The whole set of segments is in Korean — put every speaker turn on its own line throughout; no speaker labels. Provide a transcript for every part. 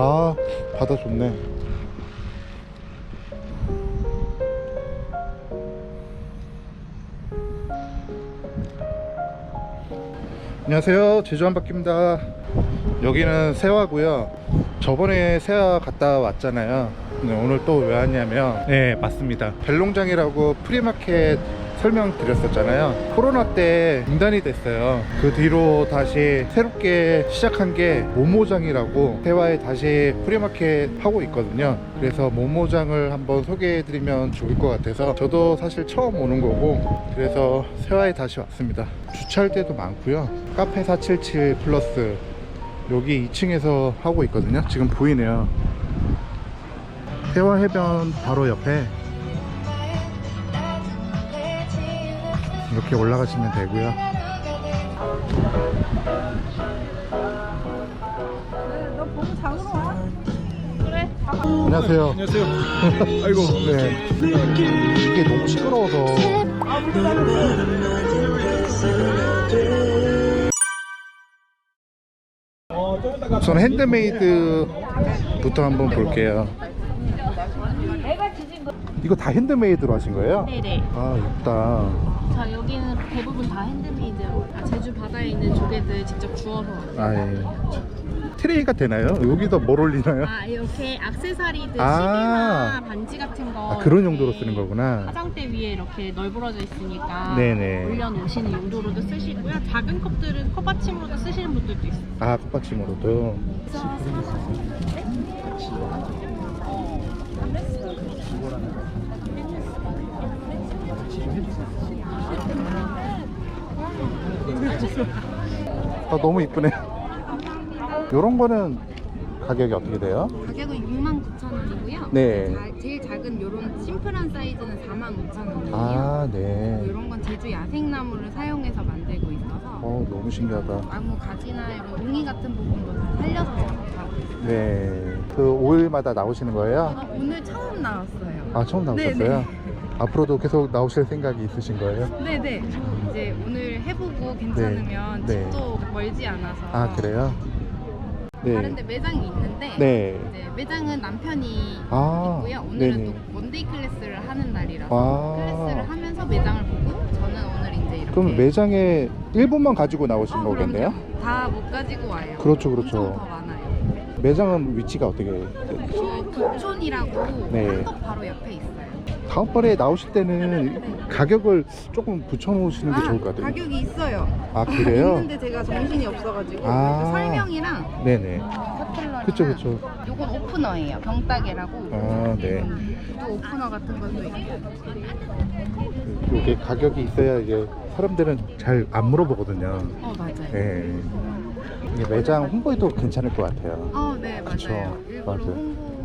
아 바다 좋네. 안녕하세요. 제주 한바퀴입니다. 여기는 세화고요. 저번에 세화 갔다 왔잖아요. 네, 오늘 또 왜 왔냐면 네 맞습니다. 벨롱장이라고 프리마켓 설명드렸었잖아요. 코로나 때 중단이 됐어요. 그 뒤로 다시 새롭게 시작한 게 모모장이라고 세화에 다시 프리마켓 하고 있거든요. 그래서 모모장을 한번 소개해드리면 좋을 것 같아서 저도 사실 처음 오는 거고 그래서 세화에 다시 왔습니다. 주차할 때도 많고요. 카페 477 플러스 여기 2층에서 하고 있거든요. 지금 보이네요. 세화 해변 바로 옆에 이렇게 올라가시면 되고요
와.
안녕하세요
안녕하세요. 아이고.
네. 이게 너무 시끄러워서 우선 핸드메이드부터 한번 볼게요 이거 다 핸드메이드로 하신 거예요?
네네.
아 예쁘다
자 여기는 대부분 다 핸드메이드로 제주 바다에 있는 조개들 직접 주워서.
아 예. 트레이가 되나요? 여기다 뭘 올리나요?
아 이렇게 악세사리들
아.
시계나 반지 같은 거.
아 그런 용도로 쓰는 거구나
화장대 위에 이렇게 널브러져 있으니까
네네.
올려놓으시는 용도로도 쓰시고요. 작은 컵들은 컵받침으로도 쓰시는 분들도 있어요.
아 컵받침으로도 아 너무 이쁘네 요런 거는 가격이 어떻게 돼요?
가격은 69,000원이고요.
네.
제일 작은 이런 심플한 사이즈는 45,000원이에요.
아네
이런 건 제주 야생나무를 사용해서 만들고 있 어
너무 신기하다
나무 가지나 이런 웅이 같은 부분도 다 살려서 작업하고 있어요.
네 그 5일마다 나오시는 거예요?
아, 오늘 처음 나왔어요.
아 처음 나오셨어요?
네네.
앞으로도 계속 나오실 생각이 있으신 거예요?
네네. 이제 오늘 해보고 괜찮으면
네.
집도 멀지 않아서.
아 그래요?
다른데 매장이 있는데.
네.
이제 매장은 남편이
아,
있고요. 오늘은
네네.
또 원데이 클래스를 하는 날이라서
아.
클래스를 하면서 매장을 보고
그럼 매장에 1분만 가지고 나오신
어,
거겠네요?
다 못 가지고 와요.
그렇죠, 그렇죠.
엄청 더 많아요.
매장은 위치가 어떻게 돼요?
저 북촌이라고
네.
한덕 바로 옆에 있어요.
다음번에 나오실 때는 가격을 조금 붙여놓으시는 게 좋을 것 같아요.
가격이 있어요.
아 그래요?
있는데 제가 정신이 없어가지고
아.
그 설명이랑
네네.
커플러랑
그쵸 그쵸.
요건 오프너예요. 병따개라고.
아 네.
또 오프너 같은 것도 있고.
이게 가격이 있어야 이게 사람들은 잘 안 물어보거든요.
어 맞아요.
네. 이게 매장 홍보에도 괜찮을 것 같아요.
어네 맞아요. 일부러
맞아요.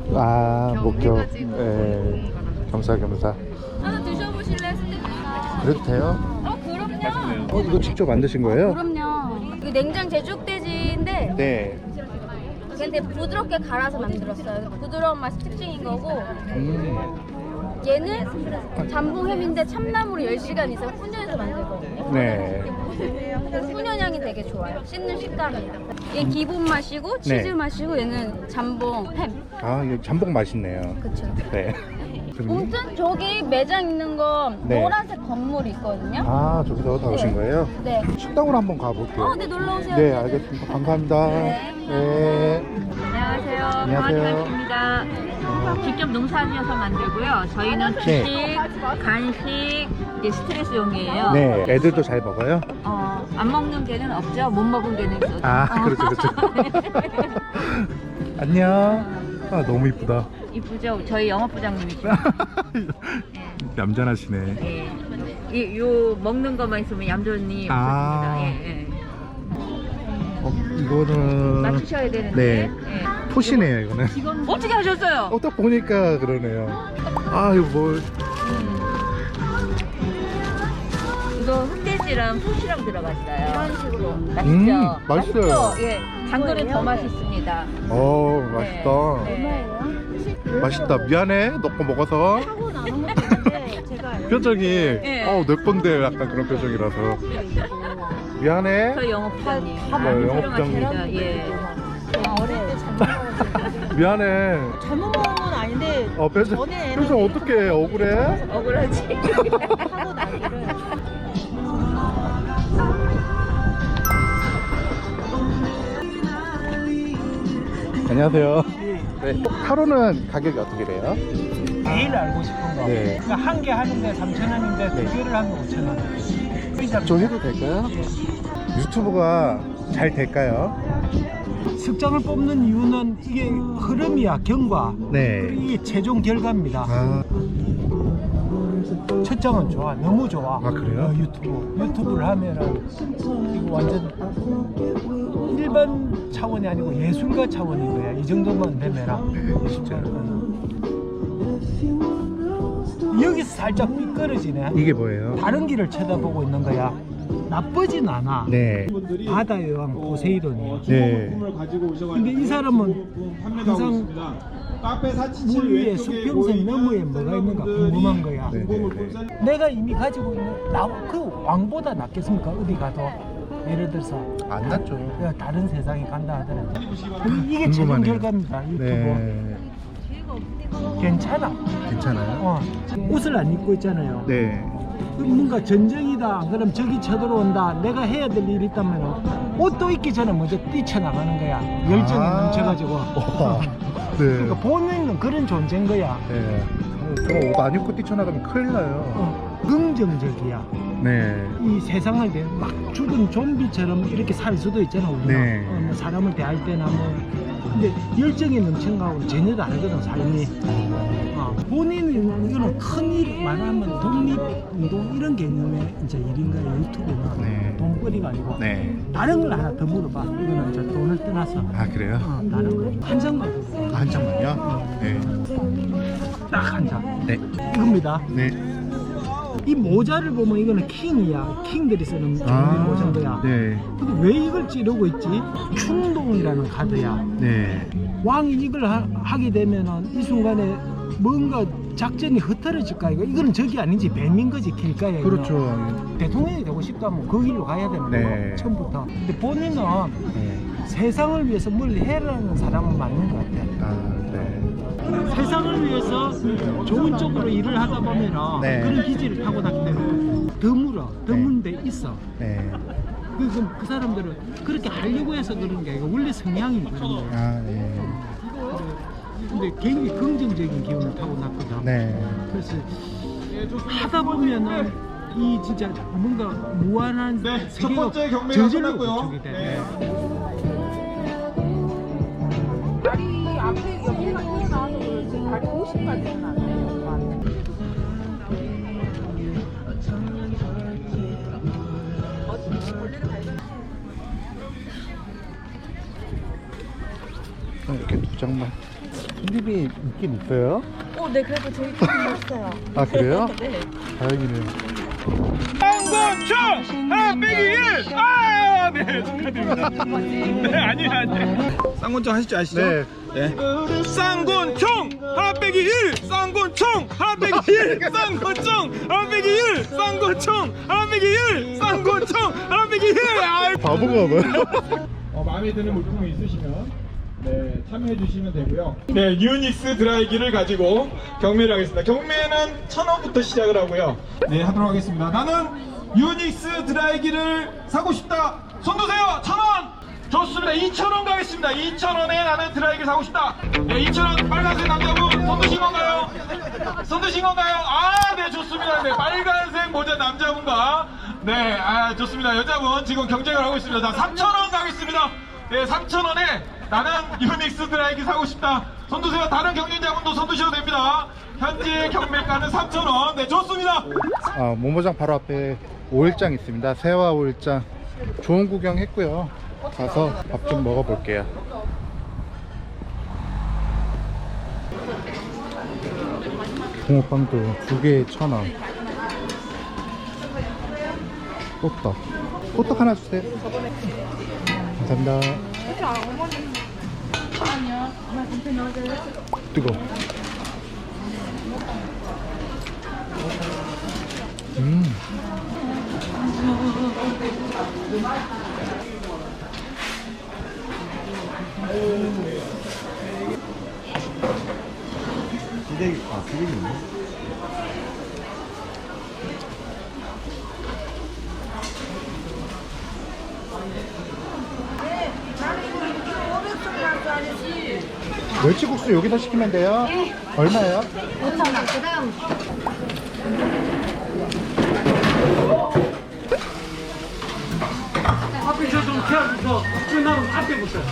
홍보
아.
해가지고
네. 겸사겸사.
하나 드셔보실래요, 스테이크?
그래도 돼요?
어 그럼요.
어 이거 직접 만드신 거예요?
그럼요. 이거 냉장 제육돼지인데
네.
근데 부드럽게 갈아서 만들었어요. 부드러운 맛이 특징인 거고
음.
얘는 잠봉햄인데 참나무로 10시간 이상 훈연해서 만들거든요.
네.
훈연향이 되게 좋아요. 씹는 식감이. 얘 기본 맛이고 치즈
네.
맛이고 얘는 잠봉 햄.
아 이거 잠복 맛있네요.
그쵸.
네.
아무튼 저기 매장 있는 거
네.
노란색 건물이 있거든요.
아 저기서 나오신 거예요?
네.
식당으로 한번 가볼게요.
어, 네 놀러 오세요.
네, 알겠습니다. 감사합니다. 네.
안녕하세요.
안녕하세요.
강아지입니다. 직접 농사지어서 만들고요. 저희는
네.
주식, 간식, 이제 스트레스용이에요.
네, 애들도 잘 먹어요?
어, 안 먹는 개는 없죠. 못 먹은 개는 있어도.
아,
어.
그렇죠, 그렇죠. 안녕. 아, 너무 이쁘다.
이쁘죠? 저희 영업부장님이시죠.
얌전하시네.
예. 이, 요 먹는 것만 있으면 얌전히
아.
없습니다. 예, 예.
어, 이거는
맞추셔야 되는데.
네.
예.
토시네요, 이거는.
어떻게 하셨어요?
어, 딱 보니까 그러네요. 아, 이거 뭐.
이거 흑돼지랑 토시랑 들어갔어요.
이런 식으로.
맛있죠?
음, 맛있어요.
맛있죠? 예. 당근은 더 맛있습니다.
어, 맛있다.
네.
맛있다. 미안해. 너 거 먹어서. 표정이,
예.
어, 내 건데 약간 그런 표정이라서. 미안해.
저 영업부장님.
네, 영업부장님.
훌륭하십니다. 예.
어릴 때잘 먹어가지고.
미안해.
잘못 먹은 건 아닌데
어, 표정,
전에
표정 어떡해. 억울해?
억울하지.
하고 나기를
안녕하세요. 네. 타로는 가격이 어떻게 돼요?
제일 알고 싶은 거.
네.
그러니까 한 개 하는데 3,000원인데 두 개를 하면 5,000원.
저 해도 될까요? 유튜브가 잘 될까요?
숙장을 뽑는 이유는 이게 흐름이야, 경과.
네.
이게 최종 결과입니다.
아,
첫 장은 좋아, 너무 좋아.
아, 그래요?
어, 유튜브. 유튜브를 하면은 이거 완전 일반 차원이 아니고 예술가 차원인 거야. 이 정도만 되면.
진짜.
여기서 살짝 삐끄러지네.
이게 뭐예요?
다른 길을 쳐다보고 있는 거야. 나쁘진 않아.
네.
바다의 왕 포세이돈이야.
네.
근데 이 사람은 항상 물 위에 수평선 너머에 뭐가 있는가 궁금한 거야.
네, 네, 네.
내가 이미 가지고 있는 나, 그 왕보다 낫겠습니까? 어디 가도 예를 들어서
안 낫죠.
야, 다른 세상에 간다 하더라도 이게 최종
궁금하네요.
결과입니다. 유튜브
네.
괜찮아.
괜찮아요?
어. 옷을 안 입고 있잖아요.
네.
그 뭔가 전쟁이다. 그럼 저기 쳐들어온다. 내가 해야 될 일이 있다면 옷도 입기 전에 먼저 뛰쳐나가는 거야. 열정이
아.
넘쳐가지고.
와. 네.
그러니까 본인은 그런 존재인 거야.
네. 저옷안 입고 뛰쳐나가면 큰일 나요.
어, 긍정적이야.
네.
이 세상을 대- 막 죽은 좀비처럼 이렇게 살 수도 있잖아. 우리가.
네.
어, 뭐 사람을 대할 때나 뭐. 근데 열정이 넘치는 거하고는 전혀 다르거든, 삶이. 어, 본인은 이거는 큰일 말하면 독립운동 이런 개념의 이제 일인 거야, 유튜브는.
네.
돈벌이가 아니고.
네.
다른 걸 하나 더 물어봐. 이거는 이제 돈을 떠나서.
아, 그래요?
어, 다른 거. 한 장만 물어봐.
한 장만요? 네.
딱 한 장.
네.
이겁니다.
네.
이 모자를 보면 이거는 킹이야. 킹들이 쓰는
아,
모자인 거야.
네.
근데 왜 이걸 찌르고 있지? 충동이라는 카드야.
네.
왕이 이걸 하, 게 되면은 이 순간에 뭔가 작전이 흐트러질까 이거 이거는 적이 아니지 뱀인 거지 길가에.
그렇죠.
대통령이 되고 싶다면 그 길로 가야 되는 거야
네.
처음부터 근데 본인은
네.
세상을 위해서 뭘 해라는 사람은 맞는 것 같아
아, 네.
세상을 위해서 좋은 쪽으로 일을 하다 보면은
네.
그런 기질을 타고났기 때문에 드물어 드문데 있어
네.
그, 그, 그 사람들은 그렇게 하려고 해서 그런 게 아니고 원래 성향이 그런 거야
아, 네.
근데 굉장히 긍정적인 기운을 타고났거든
네.
그래서 하다 보면은 이 진짜 뭔가 무한한
네, 첫 번째 경매가
저절로
끝났고요. 네.
다리 앞에 튀어나와서 그렇지 다리 50까지는 안 돼요.
이렇게 두 장만. 손님이 있긴 있어요?
어, 네 그래도 저희 좀 있어요.
아, 그래요?
네.
다행이네요.
쌍권총 하나 빼기 1! 아! 네, 축하드립니다. 네, 아니에요, 아니에요. 쌍권총 하실 줄 아시죠?
네.
네. 쌍권총 하나 빼기 1! 쌍권총 하나 빼기 1! 쌍권총 하나 빼기 1! 쌍권총 하나 빼기 1! 쌍권총 하나 빼기 1! 아,
바보가 봐요.
어, 마음에 드는 물품이 있으시면 네, 참여해 주시면 되고요. 네, 유닉스 드라이기를 가지고 경매를 하겠습니다. 경매는 천 원부터 시작을 하고요. 네, 하도록 하겠습니다. 나는 유닉스 드라이기를 사고 싶다. 손 드세요. 천 원. 좋습니다. 2,000원 가겠습니다. 2,000원에 나는 드라이기를 사고 싶다. 네, 2,000원 빨간색 남자분 손 드신 건가요? 손 드신 건가요? 아, 네, 좋습니다. 네, 빨간색 모자 남자분과 네, 아, 좋습니다. 여자분 지금 경쟁을 하고 있습니다. 자, 3,000원 가겠습니다. 네, 3,000원에 나는 유닉스 드라이기 사고 싶다. 손 드세요. 다른 경쟁자분도 손 드셔도 됩니다. 현재 경매가는 3,000원. 네, 좋습니다.
아, 모모장 바로 앞에 오일장 있습니다. 세화 오일장. 좋은 구경 했고요. 가서 밥 좀 먹어볼게요. 붕어빵도 두 개에 천 원. 호떡. 호떡 하나 주세요. 감사합니다. 뜨거. 음.
기대기, 아, 기대기 있네.
멸치국수 여기서 시키면 돼요? 얼마예요?
5,000원. 그 다음.
앞에 저좀 태워주서 끝나면 앞에 보세요.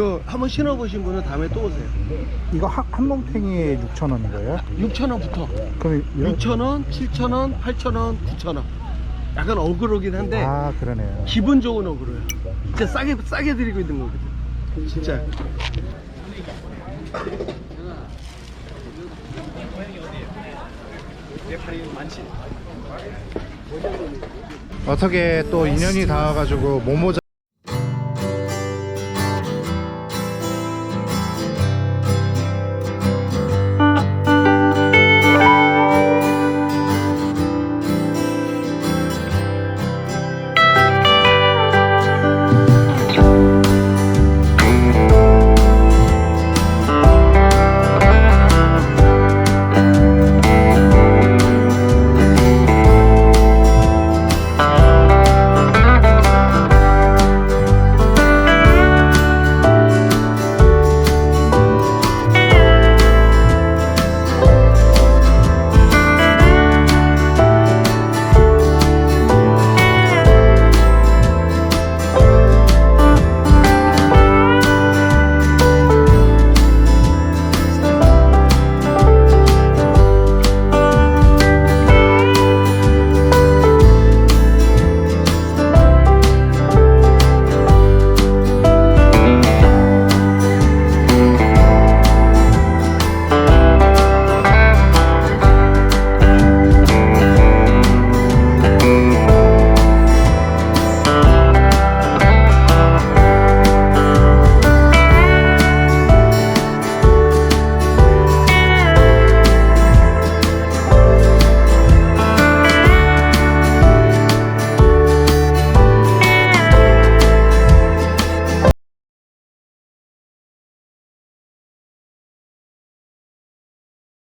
이거 한번 신어보신 분은 다음에 또 오세요.
이거 한, 한 몽탱이에 6,000원인 거예요?
6,000원부터.
그럼 이런
6,000원, 7,000원, 8,000원, 9,000원. 약간 어그로긴 한데
아 그러네요.
기분 좋은 어그로예요. 진짜 싸게 싸게 드리고 있는 거거든. 진짜.
어떻게 또 인연이 닿아가지고 모모자